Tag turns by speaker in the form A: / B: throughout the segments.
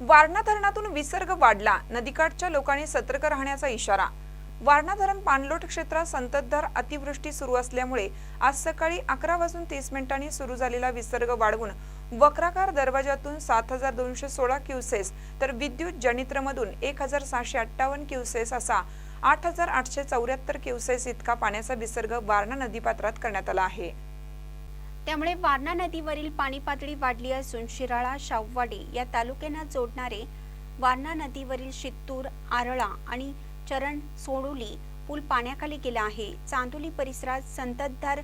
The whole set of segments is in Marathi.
A: वारणा धरणातून विसर्ग वाढला. नदीकाठच्या लोकांनी सतर्क राहण्याचा इशारा. वारणा धरण पाणलोट क्षेत्रात संततधार अतिवृष्टी सुरू असल्यामुळे आज सकाळी अकरा वाजून तीस मिनिटांनी सुरू झालेला विसर्ग वाढवून वक्राकार दरवाजातून सात हजार दोनशे सोळा क्युसेस तर विद्युत जनित्रमधून एक हजार सहाशे अठ्ठावन्न क्युसेस असा आठ हजार आठशे चौऱ्याहत्तर क्युसेस इतका पाण्याचा विसर्ग वारणा नदीपात्रात करण्यात आला आहे.
B: त्यामुळे वारणा नदीवरील पाणी पातळी वाढली असून शिराळा शाववाडी या तालुक्यांना जोडणारे वारणा नदीवरील शित्तूर आरळा आणि चरण सोडोली पूल पाण्याखाली गेला आहे. चांदोली परिसरात संततधार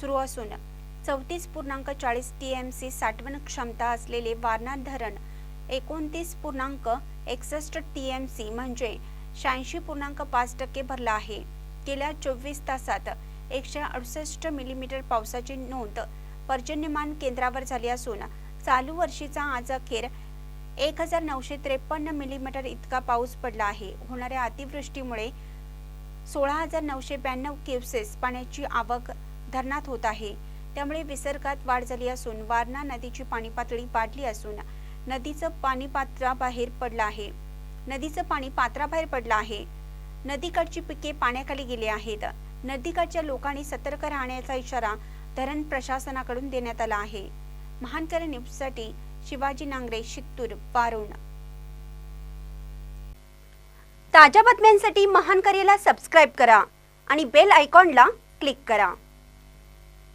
B: सुरू असून चौतीस पूर्णांक चाळीस टी एम सी साठवण क्षमता असलेले वारणा धरण एकोणतीस पूर्णांक एकसष्ट टी एम सी म्हणजे शहाऐंशी पूर्णांक पाच टक्के भरला आहे. गेल्या चोवीस तासात एकशे अडुसष्ट मिलीमीटर पावसाची नोंद पर्जन्यमान केंद्रावर झाली असून चालू वर्षीचा आज अखेर एक हजार नऊशे त्रेपन्न मिलीमीटर इतका पाऊस पडला आहे. होणाऱ्या अतिवृष्टीमुळे सोळा हजार नऊशे ब्याण्णव क्युसेस पाण्याची आवक धरणात होत आहे. त्यामुळे विसर्गात वाढ झाली असून वारणा नदीची पाणी पातळी वाढली असून नदीचं पाणी पात्राबाहेर पडलं आहे. नदीचं पाणी पात्राबाहेर पडलं आहे. नदीकडची पिके पाण्याखाली गेली आहेत. नदीकाठच्या लोकांनी सतर्क राहण्याचा इशारा धरण प्रशासनाकडून देण्यात आला आहे. महानकर न्यूजसाठी शिवाजी नांगरे शित्तूर पारुण ताज्या बातम्यांसाठी महानकरेला सबस्क्राईब करा आणि बेल आयकॉनला क्लिक करा.